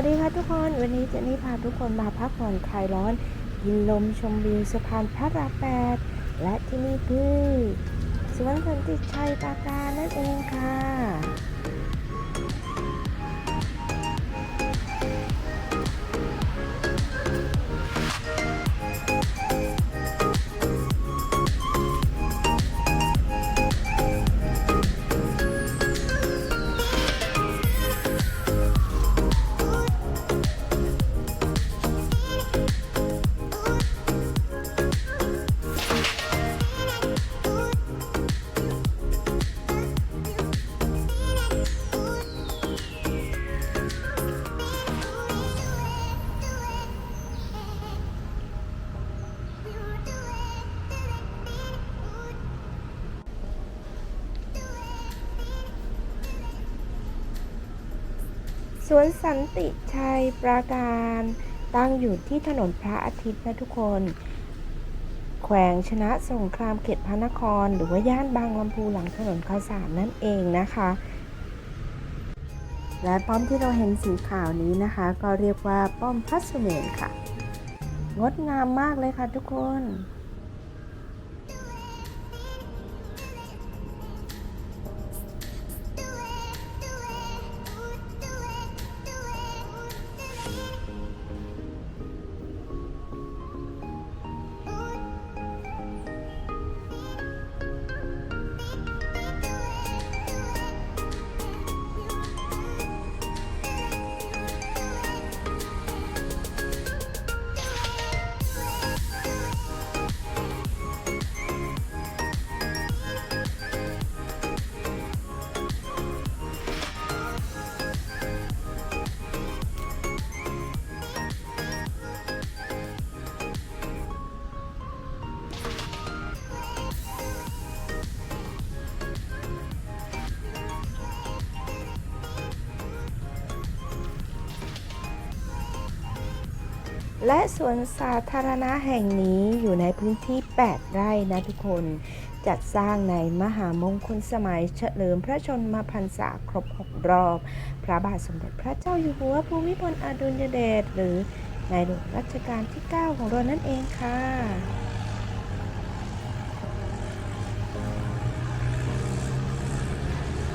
สวัสดีค่ะทุกคนวันนี้เจนนี่พาทุกคนมาพักผ่อนคลายร้อน กินลมชมวิวสะพานพระรามแปดและที่นี่คือสวนสันติชัยปราการนั่นเองค่ะ สวนสันติชัยปราการตั้งอยู่ที่ถนนพระอาทิตย์นะทุกคน แขวงชนะสงครามเขตพระนคร หรือว่าย่านบางลำพูหลังถนนข้าวสารนั่นเองนะคะ และป้อมที่เราเห็นสีขาวนี้นะคะ ก็เรียกว่าป้อมพระสุเมนค่ะ งดงามมากเลยค่ะทุกคน และสวนสาธารณะแห่งนี้อยู่ในพื้นที่ 8 ไร่นะทุกคน จัดสร้างในมหามงคลสมัยเฉลิมพระชนมพรรษาครบ 6 รอบ พระบาทสมเด็จพระเจ้าอยู่หัวภูมิพลอดุลยเดชหรือในหลวงรัชกาลที่ 9 ของเรานั่นเองค่ะ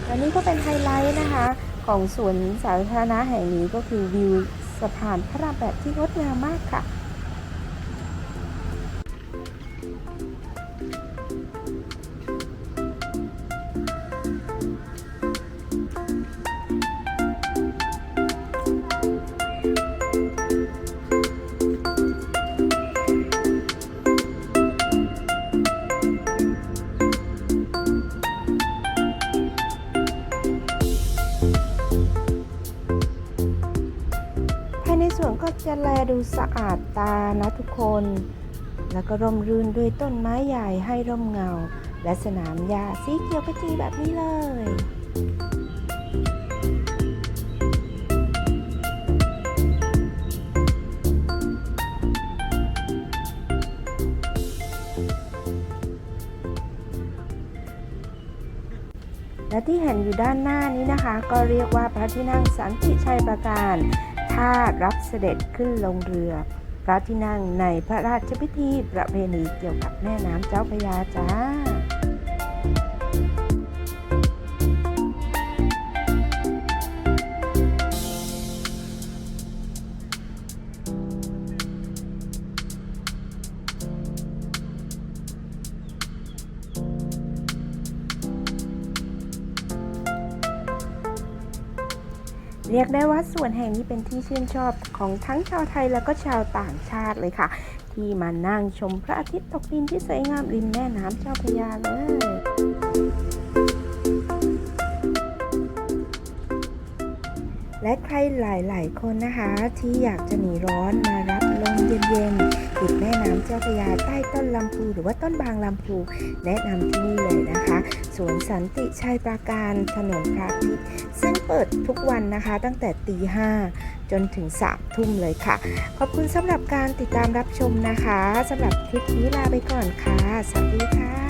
อันนี้ก็เป็นไฮไลท์นะคะของสวนสาธารณะแห่งนี้ก็คือวิว สะพานพระรามแปดที่งดงามมากค่ะ ในสวนก็จะแลดูสะอาดตานะทุกคน แล้วก็ร่มรื่นด้วยต้นไม้ใหญ่ให้ร่มเงา และสนามหญ้าสีเขียวขจีแบบนี้เลยและที่เห็นอยู่ด้านหน้านี้นะคะ ก็เรียกว่าพระที่นั่งสันติชัยประการ ท่ารับเสด็จขึ้นลงเรือ พระที่นั่งในพระราชพิธีประเพณีเกี่ยวกับแม่น้ำเจ้าพระยาจ้า เรียกได้ว่าส่วนแห่งนี้เป็นที่ชื่นชอบของทั้งชาวไทยแล้วก็ชาวต่างชาติเลยค่ะ ที่มานั่งชมพระอาทิตย์ตกดินที่สวยงามริมแม่น้ำเจ้าพระยาเลย และใครหลายๆ คนนะคะที่อยากจะหนีร้อนมารับลมเย็นๆติดแม่น้ำเจ้าพระยาใต้ต้นลำพูหรือว่าต้นบางลำพูแนะนำที่นี่เลยนะคะสวนสันติชัยปราการถนนพระอาทิตย์ซึ่งเปิดทุกวันนะคะตั้งแต่ตีห้าจนถึงสามทุ่มเลยค่ะ ขอบคุณสำหรับการติดตามรับชมนะคะสำหรับคลิปนี้ลาไปก่อนค่ะ สวัสดีค่ะ